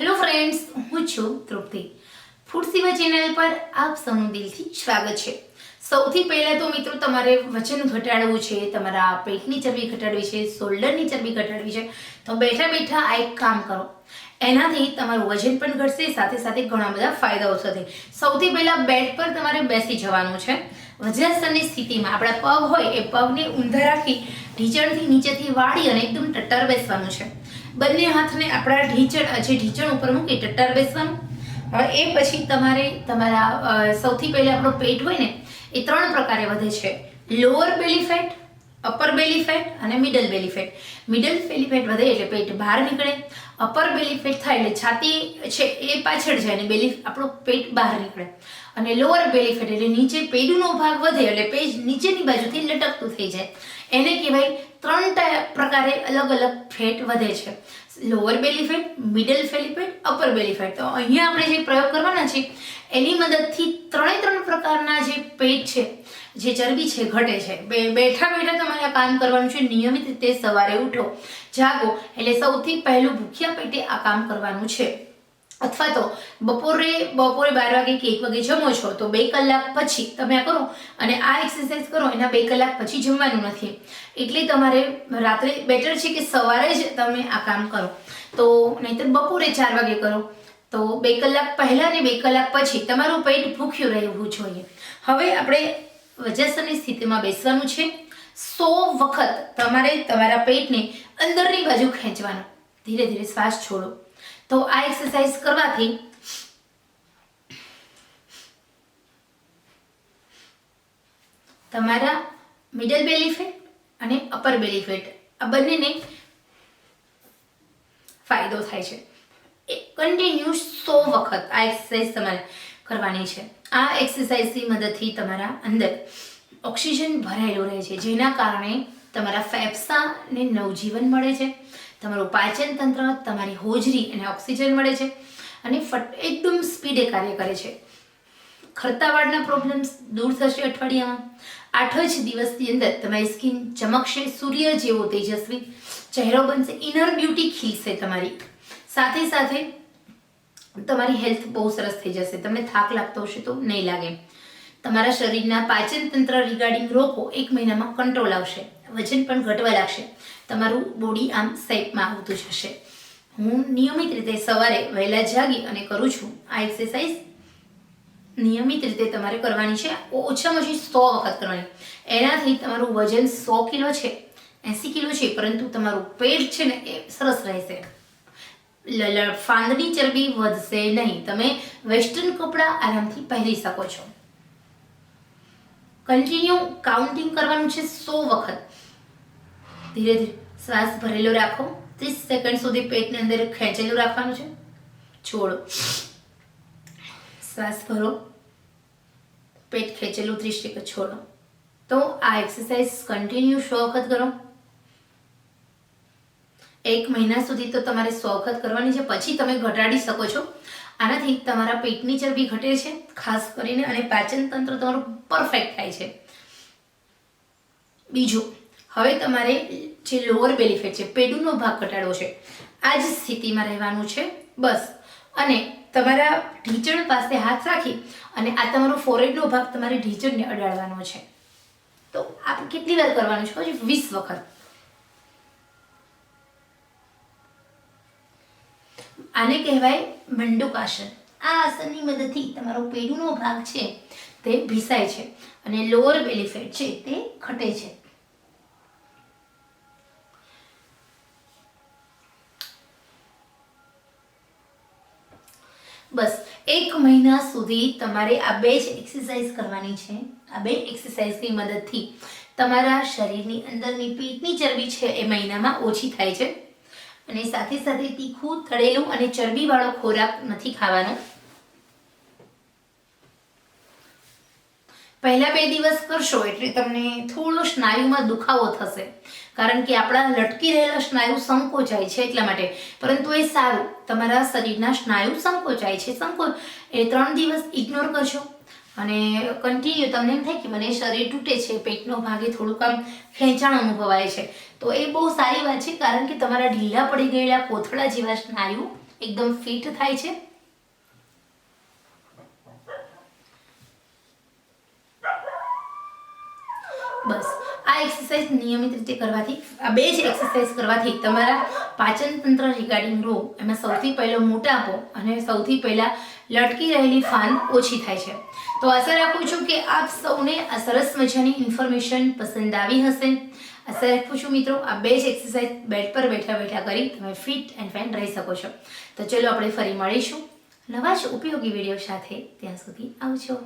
Hello friends હું છું તૃપ્તિ. Food સેવા ચેનલ પર આપ સૌનું દિલથી સ્વાગત છે. સૌથી પહેલાં તો મિત્રો તમારે વજન ઘટાડવું છે, તમારા પેટની ચરબી ઘટાડવી છે, શોલ્ડરની ચરબી ઘટાડવી છે, તો બેઠા બેઠા આ એક કામ કરો. એનાથી તમારું વજન પણ ઘટશે, સાથે સાથે ઘણા બધા ફાયદાઓ થશે. સૌથી પહેલાં બેડ પર તમારે બેસી જવાનું છે. વજ્રાસનની સ્થિતિમાં આપણા પગ હોય એ પગને ઊંધા રાખી ઢીચણથી નીચેથી વાળી અને એકદમ ટટ્ટર બેસવાનું છે. બંને હાથને આપણા ઢીંચણ જે ઢીંચણ ઉપર મૂકી, ટટ્ટાર બેસવાનું. હવે એ પછી તમારે, તમારા સૌથી પહેલા આપણો પેટ હોય ને, એ ત્રણ પ્રકારે વધે છે. Lower belly fat, upper belly fat અને middle belly fat. Middle belly fat વધે એટલે પેટ બહાર નીકળે, અપર બેલી ફેટ થાય એટલે છાતી છે એ પાછળ જાય અને બેલી, આપણું પેટ બહાર નીકળે. અને લોઅર બેલી ફેટ એટલે નીચે પેડુનો ભાગ વધે એટલે પેજ નીચેની બાજુથી લટકતું થઈ જાય. એને કહેવાય ત્રણ પ્રકારે અલગ અલગ ફેટ વધે છે. Lower belly fat middle belly fat upper belly fat તો અહીંયા આપણે જે પ્રયોગ કરવાના છે, એની મદદથી ત્રણે ત્રણ પ્રકારના જે પેટ છે, જે ચરબી છે, ઘટે છે. બેઠા બેઠા તમારે આ કામ કરવાનું છે. નિયમિત રીતે સવારે ઉઠો, જાગો. એટલે સૌથી પહેલું ભૂખ્યા પેટે આ કામ કરવાનું છે. અથવા તો બપોરે બપોરે બાર વાગે કે એક વાગે જમો છો, તો બે કલાક પછી તમે આ કરો અને આ એક્સરસાઇઝ કરો, એના બે કલાક પછી જમવાનું નથી. એટલે તમારે રાત્રે બેટર છે કે સવારે જ તમે આ કામ કરો. તો નહીંતર બપોરે ચાર વાગે કરો. તો બે કલાક પહેલાં ને બે કલાક પછી તમારું પેટ ભૂખ્યું રહેવું જોઈએ. હવે આપણે વજ્રાસનની સ્થિતિમાં બેસવાનું છે. સો વખત તમારે તમારા પેટને અંદરની બાજુ ખેંચવાનું. ધીરે ધીરે શ્વાસ છોડો. તો આ એક્સરસાઇઝ કરવાથી તમારા મિડલ બેલી ફેટ અને અપર બેલી ફેટ આ બંનેને ફાયદો થાય છે. એ કન્ટિન્યુ સો વખત આ એક્સરસાઇઝ તમારે કરવાની છે. આ એક્સરસાઇઝની મદદથી તમારા અંદર ઓક્સિજન ભરાયેલો રહે છે, જેના કારણે તમારા ફેફસાને નવજીવન મળે છે. તમારું પાચન તંત્ર તમારી હોજરી અને ઓક્સિજન મળે છે અને એકદમ સ્પીડે કાર્ય કરે છે. ખરતાવાળના પ્રોબ્લેમ્સ દૂર થશે અઠવાડિયામાં. આઠ જ દિવસની અંદર તમારી સ્કિન ચમકશે, સૂર્ય જેવો તેજસ્વી. ચહેરો બનશે ઇનર બ્યુટી ખીલશે તમારી. સાથે સાથે તમારી હેલ્થ બહુ સરસ થઈ જશે. તમને થાક લાગતો હશે તો નહીં લાગે. તમારા શરીરના પાચન તંત્ર રિગાર્ડિંગ રોગો એક મહિનામાં કંટ્રોલ આવશે. વજન પણ ઘટવા લાગશે. તમારું બોડી આમ શેપમાં આવતું જશે. હું નિયમિત રીતે સવારે વહેલા જાગી અને કરું છું. આ એક્સરસાઇઝ નિયમિત રીતે તમારે કરવાની છે. ઓછામાં ઓછી સો વખત કરવાની. એનાથી તમારું વજન સો કિલો છે, એંસી કિલો છે, પરંતુ તમારું પેટ છે ને એ સરસ રહેશે. ફાંદની ચરબી વધશે નહીં. તમે વેસ્ટર્ન કપડાં આરામથી પહેરી શકો છો. કન્ટિન્યુ કાઉન્ટિંગ કરવાનું છે સો વખત. ધીરે ધીરે શ્વાસ ભરેલો રાખો. ત્રીસ સેકન્ડ સુધી પેટની અંદર ખેંચેલું રાખવાનું છે. છોડો. શ્વાસ ભરો. પેટ ખેંચેલું ત્રીસ સેકન્ડ છોડો. તો આ એક્સરસાઇઝ કન્ટિન્યુ સો વખત કરો. એક મહિના સુધી તો તમારે સો વખત કરવાની છે. પછી તમે ઘટાડી શકો છો. આનાથી તમારા પેટની ચરબી ઘટે છે. ખાસ કરીને અને પાચન તંત્ર તમારું પરફેક્ટ થાય છે. બીજું, હવે તમારે જે લોઅર બેલી છે પેડુનો ભાગ ઘટાડવો છે. આ જ સ્થિતિમાં રહેવાનું છે. બસ. અને તમારા ઢીંચણ પાસે હાથ રાખી અને આ તમારો ફોરેડનો ભાગ તમારે ઢીંચણને અડાડવાનો છે. તો આ કેટલી વાર કરવાનું છે? હજી વીસ વખત. આને કહેવાય મંડુકાસન આ આસનની મદદથી તમારો પેડુનો ભાગ છે તે ભીસાય છે અને લોઅર બેલી છે તે ઘટે છે. બસ, એક મહિના સુધી તમારે આ બે જ એક્સરસાઇઝ કરવાની છે. આ બે એક્સરસાઇઝની મદદથી તમારા શરીરની અંદરની પેટની ચરબી છે એ મહિનામાં ઓછી થાય છે. અને સાથે સાથે તીખું તળેલું અને ચરબીવાળો ખોરાક નથી ખાવાનો. પહેલા બે દિવસ કરશો એટલે તમને થોડો સ્નાયુમાં દુખાવો થશે. કારણ કે આપણા લટકી રહેલા સ્નાયુ સંકોચાય છે એટલા માટે. પરંતુ એ સારું. તમારા શરીરના સ્નાયુ સંકોચાય છે. સંકોચ એ ત્રણ દિવસ ઇગ્નોર કરશો અને કન્ટિન્યુ તમને એમ થાય કે મને શરીર તૂટે છે, પેટનો ભાગે થોડુંક આમ ખેંચાણ અનુભવાય છે. તો એ બહુ સારી વાત છે, કારણ કે તમારા ઢીલા પડી ગયેલા કોથળા જેવા સ્નાયુ એકદમ ફિટ થાય છે. બસ. આ એક્સરસાઇઝ નિયમિત રીતે કરવાથી, આ બે જ એક્સરસાઇઝ કરવાથી તમારા પાચન તંત્ર રિગાર્ડિંગ રોગ, એમાં સૌથી પહેલો મોટાપો અને સૌથી પહેલા લટકી રહેલી ફાન ઓછી થાય છે. તો આશા રાખું છું કે આપ સૌને આ સરસ મજાની ઇન્ફોર્મેશન પસંદ આવી હશે. આશા રાખું છું મિત્રો, આ બે જ એક્સરસાઇઝ બેડ પર બેઠા બેઠા કરી તમે ફિટ એન્ડ ફાઇન રહી શકો છો. તો ચલો આપણે ફરી મળીશું. નવા જ ઉપયોગી વીડિયો સાથે ત્યાં સુધી આવજો.